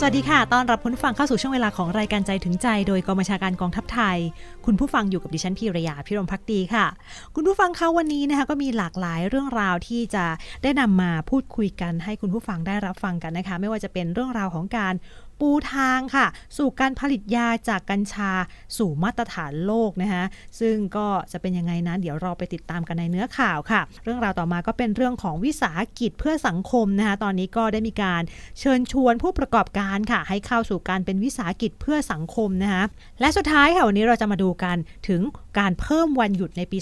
สวัสดีค่ะ ตอนรับคุณฟังเข้าสู่ช่วงเวลาของรายการใจถึงใจโดยกองบัญชาการกองทัพไทย คุณผู้ฟังอยู่กับดิฉันพีรยาพิรมพักดีค่ะ คุณผู้ฟังคะวันนี้นะคะก็มีหลากหลายเรื่องราวที่จะได้นำมาพูดคุยกันให้คุณผู้ฟังได้รับฟังกันนะคะ ไม่ว่าจะเป็นเรื่องราวของการ ปูทางค่ะ สู่การผลิตยาจากกัญชาสู่มาตรฐานโลกนะคะซึ่งก็จะเป็นยังไงนั้นเดี๋ยวเราไปติดตามกันในเนื้อข่าวค่ะ เรื่องราวต่อมาก็เป็นเรื่องของวิสาหกิจเพื่อสังคมนะคะตอนนี้ก็ได้มีการเชิญชวนผู้ประกอบการค่ะ ให้เข้าสู่การเป็นวิสาหกิจเพื่อสังคมนะคะและสุดท้ายค่ะวันนี้เราจะมาดูกันถึงการเพิ่มวันหยุดในปี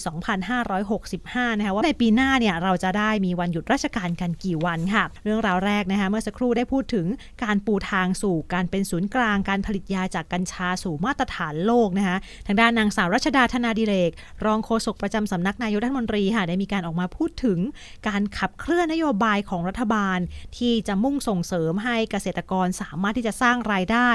2565 นะคะว่าในปีหน้าเนี่ยเราจะได้มีวันหยุดราชการกันกี่วันค่ะ เรื่องราวแรกนะคะเมื่อสักครู่ได้พูดถึงการปูทางสู่การเป็นศูนย์กลางการผลิตยาจากกัญชาสู่มาตรฐานโลกนะคะทางด้านนางสาวรัชดาธนาดิเรก รองโฆษกประจำสำนักนายกรัฐมนตรีค่ะได้มีการออกมาพูดถึงการขับเคลื่อนนโยบายของรัฐบาล ที่จะมุ่งส่งเสริมให้เกษตรกรสามารถที่จะสร้างรายได้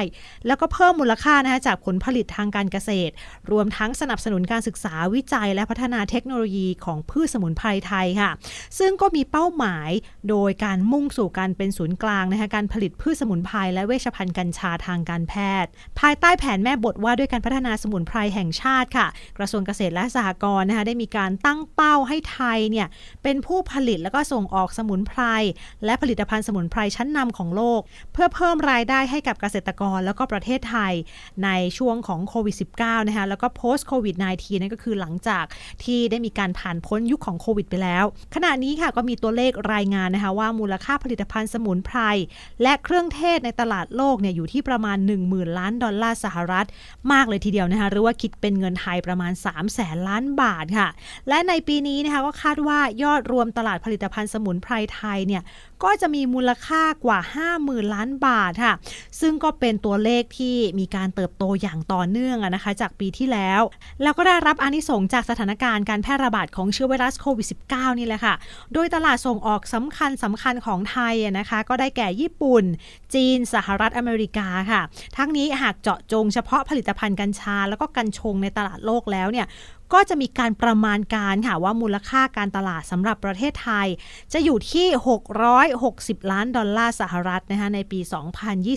แล้วก็เพิ่มมูลค่านะคะจากผลผลิตทางการเกษตร รวมทั้งสนับสนุนการศึกษาวิจัย และพัฒนาเทคโนโลยีของพืชสมุนไพรไทยค่ะ ซึ่งก็มีเป้าหมายโดยการมุ่งสู่การเป็นศูนย์กลางนะคะการผลิตพืชสมุนไพรและเวชภัณฑ์กัญชาทางการแพทย์ ภายใต้แผนแม่บทว่าด้วยการพัฒนาสมุนไพรแห่งชาติค่ะ กระทรวงเกษตรและสหกรณ์นะคะได้มีการตั้งเป้าให้ไทยเนี่ยเป็นผู้ผลิตแล้วก็ส่งออกสมุนไพรและผลิตภัณฑ์สมุนไพรชั้นนำของโลก เพื่อเพิ่มรายได้ให้กับเกษตรกรแล้วก็ประเทศไทยในช่วงของโควิด -19 นะคะแล้วก็ post covid 19นั่นก็คือหลังจากที่ได้มีการผ่านพ้นยุคของโควิด ไปแล้ว ขณะนี้ค่ะก็มีตัวเลขรายงานนะคะว่ามูลค่าผลิตภัณฑ์สมุนไพรและเครื่องเทศในตลาดโลกเนี่ยอยู่ที่ประมาณ 10,000 ล้านดอลลาร์สหรัฐ มากเลยทีเดียวนะคะหรือว่าคิดเป็นเงินไทยประมาณ3แสนล้านบาทค่ะ และในปีนี้นะคะก็คาดว่ายอดรวมตลาดผลิตภัณฑ์สมุนไพรไทยเนี่ย ก็จะมีมูลค่ากว่า 50,000 ล้านบาทค่ะ ซึ่งก็เป็นตัวเลขที่มีการเติบโตอย่างต่อเนื่องนะคะ จากปีที่แล้ว แล้วก็ได้รับอานิสงส์จากสถานการณ์การแพร่ระบาดของเชื้อไวรัสโควิด -19 นี่แหละค่ะ โดยตลาดส่งออกสำคัญสำคัญของไทยนะคะ ก็ได้แก่ญี่ปุ่น จีน สหรัฐอเมริกาค่ะ ทั้งนี้หากเจาะจงเฉพาะผลิตภัณฑ์กัญชา แล้วก็กัญชงในตลาดโลกแล้วเนี่ย ก็จะมีการประมาณการค่ะว่ามูลค่าการตลาดสำหรับประเทศไทย จะอยู่ที่ 660 ล้านดอลลาร์สหรัฐนะคะในปี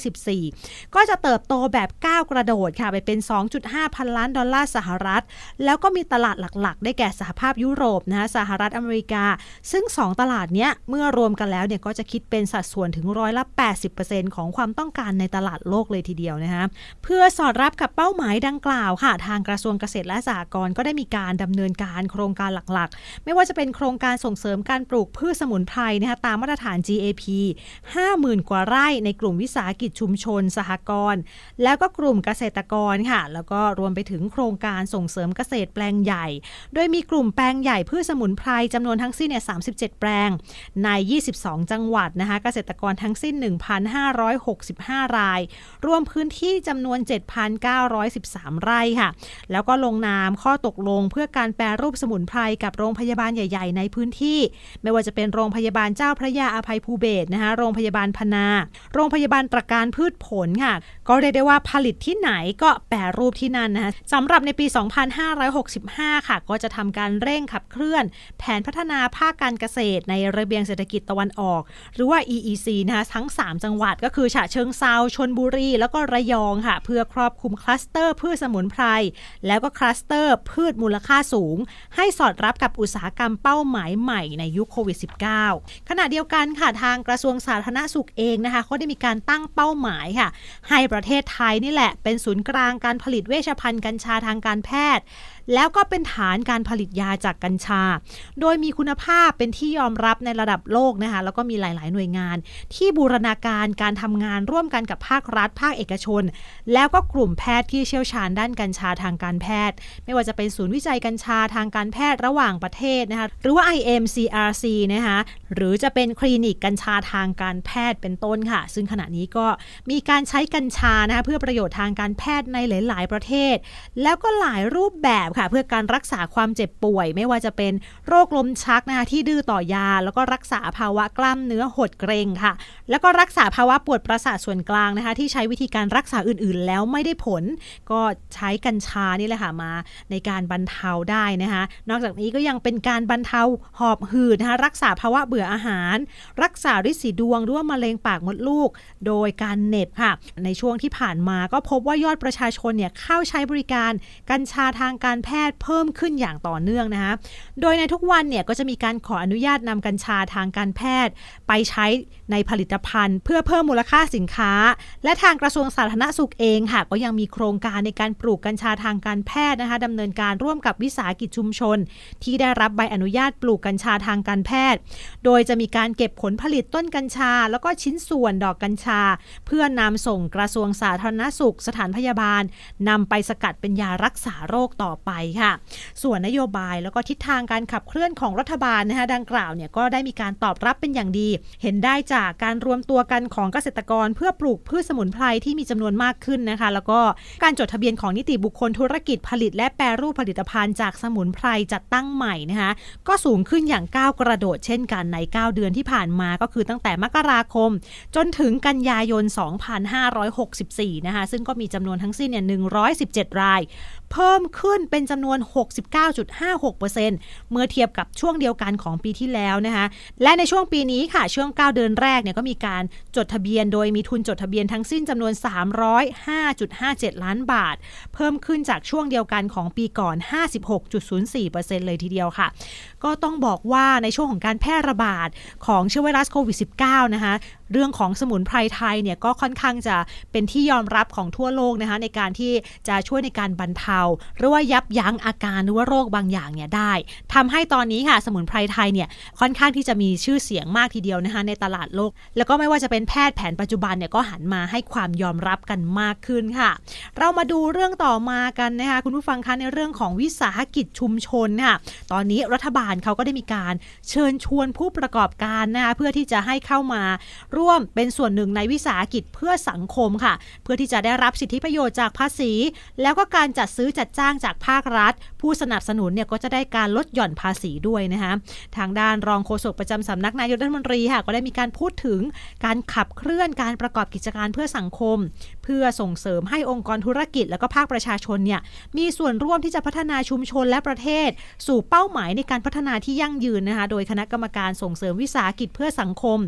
2024 ก็จะเติบโตแบบก้าวกระโดดค่ะไปเป็น 2.5 พันล้านดอลลาร์สหรัฐ แล้วก็มีตลาดหลักๆ ได้แก่สหภาพยุโรปนะคะสหรัฐอเมริกา ซึ่ง 2 ตลาดเนี้ยเมื่อรวมกันแล้วเนี่ยก็จะคิดเป็นสัดส่วนถึงร้อยละ 80%ของความต้องการในตลาดโลกเลยทีเดียวนะคะเพื่อสอดรับกับเป้าหมายดังกล่าวค่ะ ทางกระทรวงเกษตรและสหกรณ์ก็ได้มีการดำเนินการโครงการหลักๆ ไม่ว่าจะเป็นโครงการส่งเสริมการปลูกพืชสมุนไพรนะคะตามมาตรฐาน GAP 50,000 กว่าไร่ในกลุ่มวิสาหกิจชุมชน สหกรณ์แล้วก็กลุ่มเกษตรกรค่ะ แล้วก็รวมไปถึงโครงการส่งเสริมเกษตรแปลงใหญ่ โดยมีกลุ่มแปลงใหญ่พืชสมุนไพรจำนวนทั้งสิ้นเนี่ย37 แปลง ใน 22 จังหวัดนะคะเกษตรกรทั้งสิ้น 1,565 ราย รวมพื้นที่จำนวน 7,913 ไร่ค่ะ แล้วก็ลงนามข้อตกลงเพื่อการแปรรูปสมุนไพรกับโรงพยาบาลใหญ่ ๆ ในพื้นที่ ไม่ว่าจะเป็นโรงพยาบาลเจ้าพระยาอภัยภูเบศนะคะโรงพยาบาลพนา โรงพยาบาลตระการพืชผลค่ะ ก็เรียกได้ว่าผลิตที่ไหนก็แปรรูปที่นั่นนะคะสำหรับในปี 2565 ค่ะ ก็จะทำการเร่งขับเคลื่อน แผนพัฒนาภาคการเกษตร ในระเบียงเศรษฐกิจตะวันออก หรือว่า EEC นะคะทั้ง 3 จังหวัดก็คือฉะเชิงเซาชนบุรี แล้วก็ระยองค่ะ เพื่อครอบคลุมคลัสเตอร์พืชสมุนไพรแล้วก็คลัสเตอร์พืชมูลค่าสูง ให้สอดรับกับอุตสาหกรรมเป้าหมายใหม่ในยุคโควิด -19 ขณะเดียวกันค่ะทางกระทรวงสาธารณสุขเองนะคะเขาได้มีการตั้งเป้าหมายค่ะ ให้ประเทศไทยนี่แหละ เป็นศูนย์กลางการผลิตเวชภัณฑ์กัญชาทางการแพทย์ แล้วก็เป็นฐานการผลิตยาจากกัญชา โดยมีคุณภาพเป็นที่ยอมรับในระดับโลกนะคะแล้วก็มีหลาย ๆ หน่วยงาน ที่บูรณาการการทำงานร่วมกันกับภาครัฐ ภาคเอกชน แล้วก็กลุ่มแพทย์ที่เชี่ยวชาญด้านกัญชาทางการแพทย์ ไม่ว่าจะเป็นศููนย์วิจัยกัญชาทางการแพทย์ระหว่างประเทศนะคะหรือว่า IMCRC นะคะหรือจะเป็นคลินิกกัญชาทางการแพทย์เป็นต้นค่ะ ซึ่งขณะนี้ก็มีการใช้กัญชานะคะเพื่อประโยชน์ทางการแพทย์ในหลาย ๆ ประเทศ แล้วก็หลายรูปแบบค่ะ เพื่อการรักษาความเจ็บป่วย ไม่ว่าจะเป็นโรคลมชักนะคะที่ดื้อต่อยา แล้วก็รักษาภาวะกล้ามเนื้อหดเกร็งค่ะ แล้วก็รักษาภาวะปวดประสาทส่วนกลางนะคะ ที่ใช้วิธีการรักษาอื่น ๆ แล้วไม่ได้ผล ก็ใช้กัญชานี่แหละค่ะมาในการบบรรเทาได้นะคะ นอกจากนี้ก็ยังเป็นการบรรเทาหอบหืดนะคะรักษาภาวะเบื่ออาหาร รักษาริดสีดวงหรือว่ามะเร็งปากมดลูก โดยการเน็บค่ะ ในช่วงที่ผ่านมาก็พบว่ายอดประชาชนเนี่ยเข้าใช้บริการกัญชาทางการแพทย์เพิ่มขึ้นอย่างต่อเนื่องนะคะ โดยในทุกวันเนี่ยก็จะมีการขออนุญาตนำกัญชาทางการแพทย์ ไปใช้ในผลิตภัณฑ์ เพื่อเพิ่มมูลค่าสินค้า และทางกระทรวงสาธารณสุขเองค่ะก็ยังมีโครงการในการปลูกกัญชาทางการแพทย์นะคะดำเนินการร่วมกับวิสาหกิจชุมชน ที่ได้รับใบอนุญาตปลูกกัญชาทางการแพทย์ โดยจะมีการเก็บผลผลิตต้นกัญชา แล้วก็ชิ้นส่วนดอกกัญชา เพื่อนำส่งกระทรวงสาธารณสุข สถานพยาบาลนำไปสกัดเป็นยารักษาโรคต่อไปค่ะ ส่วนนโยบายแล้วก็ทิศทางการขับเคลื่อนของรัฐบาลนะคะดังกล่าวเนี่ยก็ได้มีการตอบรับเป็นอย่างดี เห็นได้จากการรวมตัวกันของเกษตรกร เพื่อปลูกพืชสมุนไพรที่มีจำนวนมากขึ้นนะคะ แล้วก็การจดทะเบียนของนิติบุคคลธุรกิจผลิตและแปรรูปผลิตตภัณฑ์จากสมุนไพรจัดตั้งใหม่นะคะก็สูงขึ้นอย่างก้าวกระโดดเช่นกันใน 9 เดือนที่ผ่านมาก็คือตั้งแต่มกราคม จนถึงกันยายน 2564 นะคะซึ่งก็มีจำนวนทั้งสิ้นเนี่ย117 ราย เพิ่มขึ้นเป็นจำนวน 69.56%เมื่อเทียบกับช่วงเดียวกันของปีที่แล้วนะคะและในช่วงปีนี้ค่ะช่วง 9 เดือนแรกเนี่ยก็มีการจดทะเบียน โดยมีทุนจดทะเบียนทั้งสิ้นจำนวน 305.57 ล้านบาท เพิ่มขึ้นจากช่วงเดียวกันของปีก่อน 56.04%เลยทีเดียวค่ะ ก็ต้องบอกว่าในช่วงของการแพร่ระบาดของเชื้อไวรัสโควิด -19 นะคะเรื่องของสมุนไพรไทยเนี่ยก็ค่อนข้างจะเป็นที่ยอมรับของทั่วโลกนะคะในการที่จะช่วยในการบรรเทา หรือว่ายับยั้งอาการหรือว่าโรคบางอย่างเนี่ยได้ทำให้ตอนนี้ค่ะสมุนไพรไทยเนี่ยค่อนข้างที่จะมีชื่อเสียงมากทีเดียวนะคะในตลาดโลก แล้วก็ไม่ว่าจะเป็นแพทย์แผนปัจจุบันเนี่ยก็หันมาให้ความยอมรับกันมากขึ้นค่ะ เรามาดูเรื่องต่อมากันนะคะคุณผู้ฟังคะในเรื่องของวิสาหกิจชุมชนค่ะตอนนี้รัฐบาลเขาก็ได้มีการเชิญชวนผู้ประกอบการนะคะเพื่อที่จะให้เข้ามาร่วมเป็นส่วนหนึ่งในวิสาหกิจเพื่อสังคมค่ะ เพื่อที่จะได้รับสิทธิประโยชน์จากภาษี แล้วก็การจัดซื้อจัดจ้างจากภาครัฐ ผู้สนับสนุนเนี่ยก็จะได้การลดหย่อนภาษีด้วยนะคะทางด้านรองโฆษกประจำสำนักนายกรัฐมนตรีค่ะก็ได้มีการพูดถึงการขับเคลื่อนการประกอบกิจการเพื่อสังคม เพื่อส่งเสริมให้องค์กรธุรกิจแล้วก็ภาคประชาชนเนี่ยมีส่วนร่วมที่จะพัฒนาชุมชนและประเทศ สู่เป้าหมายในการพัฒนาที่ยั่งยืนนะคะโดยคณะกรรมการส่งเสริมวิสาหกิจเพื่อสังคม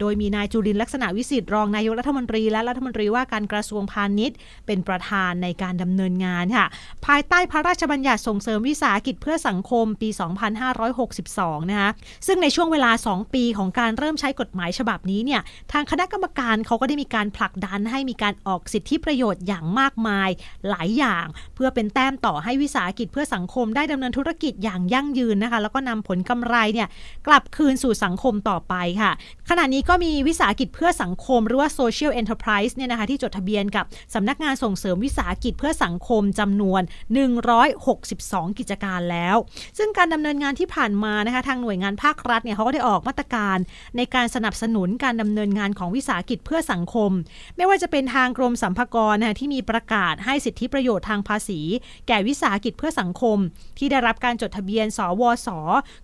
โดยมีนายจุลินลักษณะวิสิทธิ์รองนายกรัฐมนตรี และรัฐมนตรีว่าการกระทรวงพาณิชย์ เป็นประธานในการดำเนินงานค่ะภายใต้พระราชบัญญัติส่งเสริมวิสาหกิจเพื่อสังคมปี 2562 นะคะซึ่งในช่วงเวลา 2 ปีของการเริ่มใช้กฎหมายฉบับนี้เนี่ยทางคณะกรรมการเขาก็ได้มีการผลักดันให้มีการออกสิทธิประโยชน์อย่างมากมาย หลายอย่าง เพื่อเป็นแต้มต่อให้วิสาหกิจเพื่อสังคมได้ดำเนินธุรกิจอย่างยั่งยืนนะคะ แล้วก็นำผลกำไรเนี่ยกลับคืนสู่สังคมต่อไปค่ะ ขณะนี้ก็มีวิสาหกิจเพื่อสังคมหรือว่า social enterprise เนี่ยนะคะที่จดทะเบียนกับสำนักงานส่งเสริมวิสาหกิจเพื่อสังคมจำนวน 162 กิจการแล้ว ซึ่งการดำเนินงานที่ผ่านมานะคะทางหน่วยงานภาครัฐเนี่ยเขาก็ได้ออกมาตรการในการสนับสนุนการดำเนินงานของวิสาหกิจเพื่อสังคม ไม่ว่าจะเป็นทางกรมสัมภากรนะคะที่มีประกาศให้สิทธิประโยชน์ทางภาษี แก่วิสาหกิจเพื่อสังคม ที่ได้รับการจดทะเบียน สวส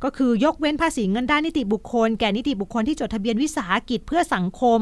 ก็คือยกเว้นภาษีเงินด้านนิติบุคคล แก่นิติบุคคลที่จดทะเบียนวิสาหกิจเพื่อสังคม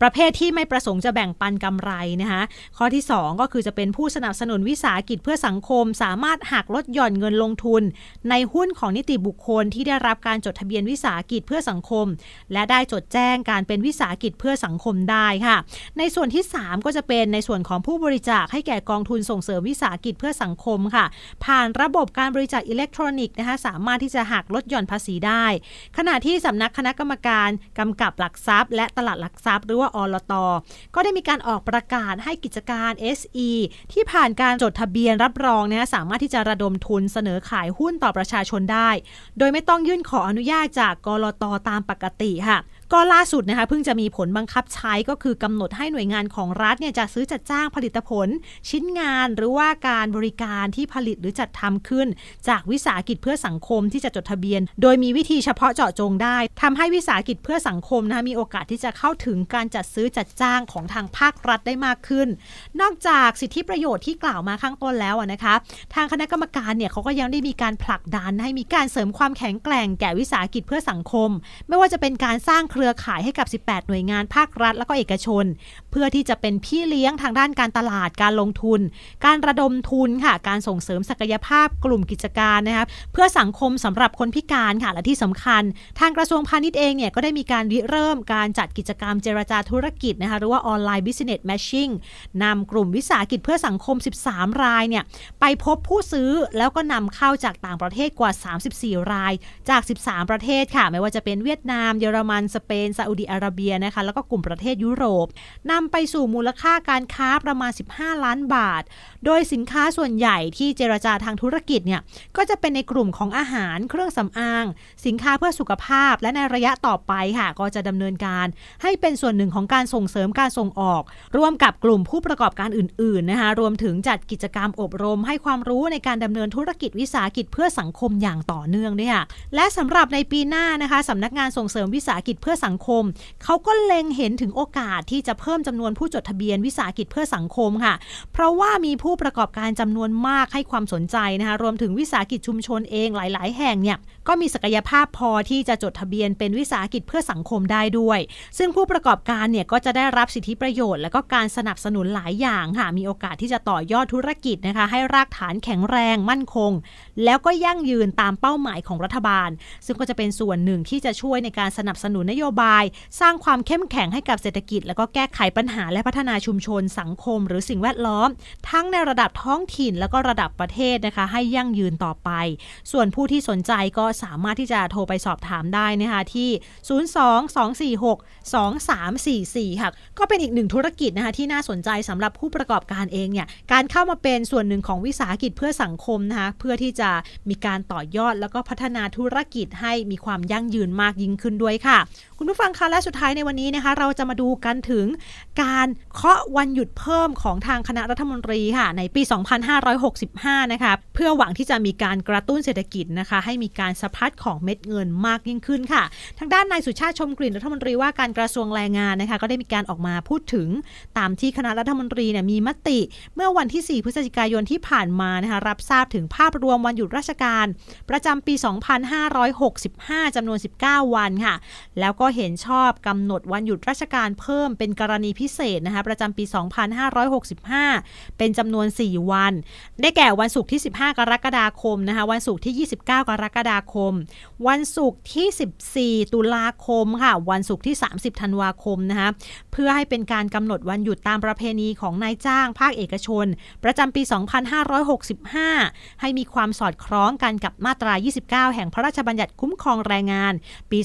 ประเภทที่ไม่ประสงค์จะแบ่งปันกำไรนะคะข้อที่ 2 ก็คือจะเป็นผู้สนับสนุนวิสาหกิจเพื่อสังคม สามารถหักลดหย่อนเงินลงทุน ในหุ้นของนิติบุคคลที่ได้รับการจดทะเบียนวิสาหกิจเพื่อสังคม และได้จดแจ้งการเป็นวิสาหกิจเพื่อสังคมได้ค่ะ ในส่วนที่ 3 ก็จะเป็นในส่วนของผู้บริจาคให้แก่กองทุนส่งเสริมวิสาหกิจเพื่อสังคมค่ะ ผ่านระบบการบริจาคอิเล็กทรอนิกส์นะคะสามารถที่จะหักลดหย่อนภาษีได้ ขณะที่สำนักคณะกรรมการกำกับหลักทรัพย์ และตลาดหลักทรัพย์ หรือว่าอลตก็ได้มีการออกประกาศให้กิจการ SE ที่ผ่านการจดทะเบียนรับรองนะคะสามารถที่จะระดมทุนเสนอขายหุ้นต่อประชาชนได้ โดยไม่ต้องยื่นขออนุญาตจากกลตตามปกติค่ะ ก็ล่าสุดนะคะเพิ่งจะมีผลบังคับใช้ก็คือกำหนดให้หน่วยงานของรัฐเนี่ยจะซื้อจัดจ้างผลิตผล ชิ้นงานหรือว่าการบริการที่ผลิตหรือจัดทำขึ้น จากวิสาหกิจเพื่อสังคมที่จะจดทะเบียน โดยมีวิธีเฉพาะเจาะจงได้ทำให้วิสาหกิจเพื่อสังคมนะคะมีโอกาสที่จะเข้าถึงการจัดซื้อจัดจ้างของทางภาครัฐได้มากขึ้น นอกจากสิทธิประโยชน์ที่กล่าวมาข้างต้นแล้วนะคะ ทางคณะกรรมการเนี่ยเขาก็ยังได้มีการผลักดันให้มีการเสริมความแข็งแกร่งแก่วิสาหกิจเพื่อสังคม ไม่ว่าจะเป็นการสร้างเครือรือข่ายให้กับ 18 หน่วยงานภาครัฐ แล้วก็เอกชน เพื่อที่จะเป็นพี่เลี้ยงทางด้านการตลาดการลงทุน การระดมทุนค่ะ การส่งเสริมศักยภาพกลุ่มกิจการนะคะเพื่อสังคมสำหรับคนพิการค่ะและที่สำคัญ ทางกระทรวงพาณิชย์เองเนี่ยก็ได้มีการริเริ่มการจัดกิจกรรมเจรจาธุรกิจนะคะหรือว่าออนไลน์ Business Matching นำกลุ่มวิสาหกิจเพื่อสังคม 13 รายเนี่ยไปพบผู้ซื้อแล้วก็นำเข้าจากต่างประเทศกว่า 34 รายจาก 13 ประเทศค่ะ ไม่ว่าจะเป็นเวียดนาม เยอรมันสเปปนซาอุดิอาระเบียนะคะแล้วก็กลุ่มประเทศยุโรปนำไปสู่มูลค่าการค้าประมาณ 15 ล้านบาท โดยสินค้าส่วนใหญ่ที่เจรจาทางธุรกิจเนี่ยก็จะเป็นในกลุ่มของอาหารเครื่องสำอาง สินค้าเพื่อสุขภาพ และในระยะต่อไปค่ะก็จะดำเนินการ ให้เป็นส่วนหนึ่งของการส่งเสริมการส่งออก ร่วมกับกลุ่มผู้ประกอบการอื่นๆนะคะรวมถึงจัดกิจกรรมอบรม ให้ความรู้ในการดำเนินธุรกิจวิสาหกิจเพื่อสังคมอย่างต่อเนื่องด้วยค่ะและสำหรับในปีหน้านะคะสำนักงานส่งเสริมวิสาหกิจเพื่อสังคม เขาก็เล็งเห็นถึงโอกาสที่จะเพิ่มจำนวนผู้จดทะเบียนวิสาหกิจเพื่อสังคมค่ะ เพราะว่ามีผู้ประกอบการจำนวนมากให้ความสนใจนะคะรวมถึงวิสาหกิจชุมชนเองหลาย ๆ แห่งเนี่ยก็มีศักยภาพพอที่จะจดทะเบียนเป็นวิสาหกิจเพื่อสังคมได้ด้วย ซึ่งผู้ประกอบการเนี่ยก็จะได้รับสิทธิประโยชน์ และก็การสนับสนุนหลายอย่างค่ะมีโอกาสที่จะต่อยอดธุรกิจนะคะให้รากฐานแข็งแรงมั่นคง แล้วก็ยั่งยืนตามเป้าหมายของรัฐบาล ซึ่งก็จะเป็นส่วนหนึ่งที่จะช่วยในการสนับสนุนนโยบาย สร้างความเข้มแข็งให้กับเศรษฐกิจ แล้วก็แก้ไขปัญหาและพัฒนาชุมชนสังคม หรือสิ่งแวดล้อม ทั้งในระดับท้องถิ่นแล้วก็ระดับประเทศนะคะ ให้ยั่งยืนต่อไป ส่วนผู้ที่สนใจก็สามารถที่จะโทรไปสอบถามได้นะคะที่ 02-246-2344 ค่ะ ก็เป็นอีกหนึ่งธุรกิจนะคะที่น่าสนใจสำหรับผู้ประกอบการเองเนี่ยการเข้ามาเป็นส่วนหนึ่งของวิสาหกิจเพื่อสังคมนะคะเพื่อที่จะมีการต่อยอดแล้วก็พัฒนาธุรกิจให้มีความยั่งยืนมากยิ่งขึ้นด้วยค่ะคุณผู้ฟังคะและสุดท้ายในวันนี้นะคะเราจะมาดูกันถึงการเคาะวันหยุดเพิ่มของทางคณะรัฐมนตรีค่ะในปี 2565 นะคะเพื่อหวังที่จะมีการกระตุ้นเศรษฐกิจนะคะให้มีการสะพัดของเม็ดเงินมากยิ่งขึ้นค่ะ ทางด้านนายสุชาติชมกลิ่นรัฐมนตรีว่าการกระทรวงแรงงานนะคะก็ได้มีการออกมาพูดถึงตามที่คณะรัฐมนตรีเนี่ยมีมติ เมื่อวันที่ 4 พฤศจิกายนที่ผ่านมานะคะรับทราบถึงภาพรวมวันหยุดราชการ ประจำปี 2565จำนวน 19 วันค่ะ แล้วก็เห็นชอบกำหนดวันหยุดราชการเพิ่มเป็นกรณีพิเศษนะคะประจำปี 2565 เป็นจำนวน 4 วัน ได้แก่วันศุกร์ที่ 15 กรกฎาคมนะคะวันศุกร์ที่ 29 กรกฎาคม วันศุกร์ที่ 14 ตุลาคมค่ะวันศุกร์ที่ 30 ธันวาคมนะคะเพื่อให้เป็นการกำหนดวันหยุดตามประเพณีของนายจ้างภาคเอกชน ประจำปี 2565 ให้มีความสอดคล้องกันกับมาตรา 29 แห่งพระราชบัญญัติคุ้มครองแรงงาน ปี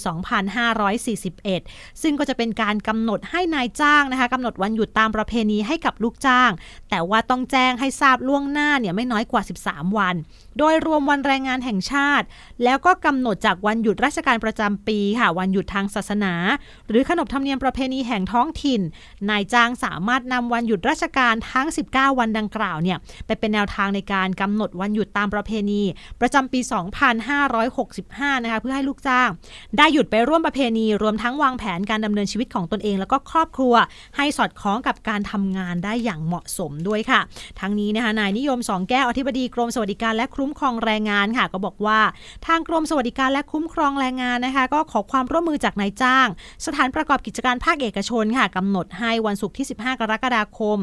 2,504 2541 ซึ่งก็จะเป็นการกำหนดให้นายจ้างนะคะกำหนดวันหยุดตามประเพณีให้กับลูกจ้าง แต่ว่าต้องแจ้งให้ทราบล่วงหน้าเนี่ยไม่น้อยกว่า 13 วัน โดยรวมวันแรงงานแห่งชาติ แล้วก็กำหนดจากวันหยุดราชการประจำปีค่ะวันหยุดทางศาสนา หรือขนบธรรมเนียมประเพณีแห่งท้องถิ่น นายจ้างสามารถนำวันหยุดราชการทั้ง 19 วันดังกล่าวเนี่ยไปเป็นแนวทางในการกำหนดวันหยุดตามประเพณี ประจำปี 2565 นะคะเพื่อให้ลูกจ้าง ได้หยุดไปร่วมประเพณีรวมทั้งวางแผนการดำเนินชีวิตของตนเอง แล้วก็ครอบครัว ให้สอดคล้องกับการทำงานได้อย่างเหมาะสมด้วยค่ะ ทั้งนี้นะคะนายนิยมสองแก้วอธิบดีกรมสวัสดิการและคุ้มครองแรงงานค่ะ ก็บอกว่า ทางกรมสวัสดิการและคุ้มครองแรงงานนะคะ ก็ขอความร่วมมือจากนายจ้าง สถานประกอบกิจการภาคเอกชนค่ะกำหนดให้วันศุกร์ที่ 15 กรกฎาคม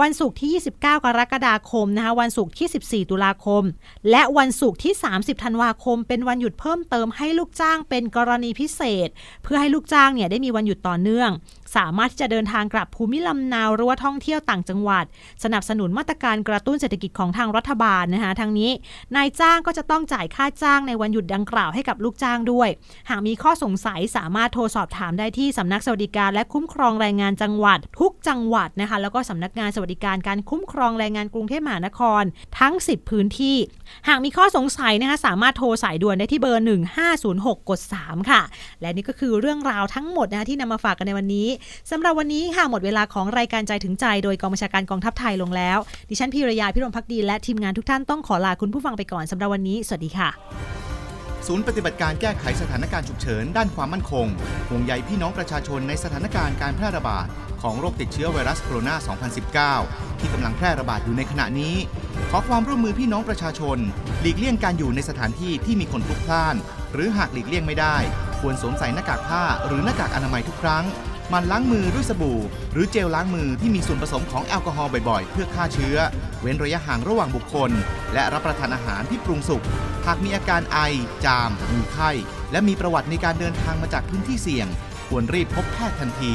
วันศุกร์ที่ 29 กรกฎาคมนะคะวันศุกร์ที่ 14 ตุลาคม และวันศุกร์ที่ 30 ธันวาคม เป็นวันหยุดเพิ่มเติมให้ลูกจ้างเป็นกรณีพิเศษ เพื่อให้ลูกจ้างเนี่ยได้มีวันหยุดต่อเนื่อง สามารถที่จะเดินทางกลับภูมิลำนาหรือว่าท่องเที่ยวต่างจังหวัด สนับสนุนมาตรการกระตุ้นเศรษฐกิจของทางรัฐบาลนะคะทั้งนี้ นายจ้างก็จะต้องจ่ายค่าจ้างในวันหยุดดังกล่าวให้กับลูกจ้างด้วย หากมีข้อสงสัยสามารถโทรสอบถามได้ที่สำนักสวัสดิการและคุ้มครองแรงงานจังหวัด ทุกจังหวัดนะคะแล้วก็สำนักงานสวัสดิการการคุ้มครองแรงงานกรุงเทพมหานคร ทั้ง 10 พื้นที่ หากมีข้อสงสัยนะคะสามารถโทรสายด่วนได้ที่เบอร์ 1506 กด 3 ค่ะ และนี่ก็คือเรื่องราวทั้งหมดนะคะที่นำมาฝากกันในวันนี้สำหรับวันนี้ค่ะหมดเวลาของรายการใจถึงใจ โดยกองบัญชาการกองทัพไทยลงแล้ว ดิฉันพีรยาพิรมพักดีและทีมงานทุกท่านต้องขอลาคุณผู้ฟังไปก่อนสำหรับวันนี้ สวัสดีค่ะ ศูนย์ปฏิบัติการแก้ไขสถานการณ์ฉุกเฉินด้านความมั่นคงห่วงใยพี่น้องประชาชนในสถานการณ์การแพร่ระบาดของโรคติดเชื้อไวรัสโคโรนา 2019 ที่กำลังแพร่ระบาดอยู่ในขณะนี้ ขอความร่วมมือพี่น้องประชาชน หลีกเลี่ยงการอยู่ในสถานที่ที่มีคนพลุกพล่าน หรือหากหลีกเลี่ยงไม่ได้ ควรสวมใส่หน้ากากผ้าหรือหน้ากากอนามัยทุกครั้ง มันล้างมือด้วยสบู่ หรือเจลล้างมือที่มีส่วนผสมของแอลกอฮอล์บ่อยๆ เพื่อฆ่าเชื้อ เว้นระยะห่างระหว่างบุคคล และรับประทานอาหารที่ปรุงสุก หากมีอาการไอ จาม มีไข้ และมีประวัติในการเดินทางมาจากพื้นที่เสี่ยง ควรรีบพบแพทย์ทันที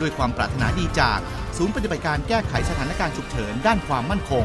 ด้วยความปรารถนาดีจาก ศูนย์ปฏิบัติการแก้ไขสถานการณ์ฉุกเฉินด้านความมั่นคง